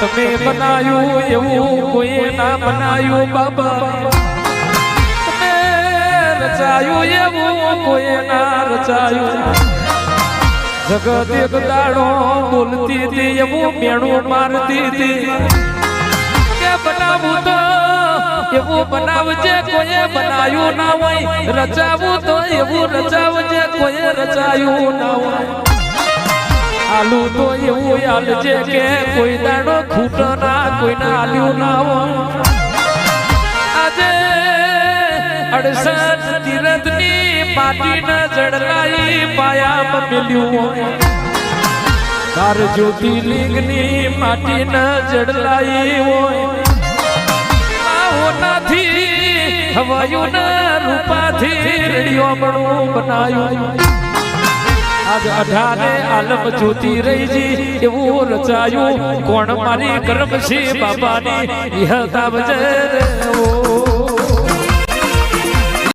તમે બનાયું એવું કોઈ ના બનાયું બાબા. તમે રચાયું એવું કોઈ ના રચાયું. જગત એક દાડો બોલતી હતી, એવું મેણું મારતી હતી. બનાવું તો, એવું બનાવજે કોઈએ બનાયું ના હોય. રચાવું તો એવું રચાવજે કોઈએ રચાયું ના હોય. આલુ તો એવું આલજે કે કોઈ દાડો ખૂટ ના કોઈને આલ્યું ના હોય આજે અડસઠ તીરથની પાટીના જડલાઈ પાયા મેલ્યું તાર જ્યોતિર્લિંગની માટીના જડલાઈ હોય આહોનાથી હવાયું ના રૂપાથી રેડિયોમણું બનાયું. આજ અઢારે આલમ જોતી રહી જી, એવું રચાયું. કોણ મારી કરમ છે બાબાની ઇહતા બજે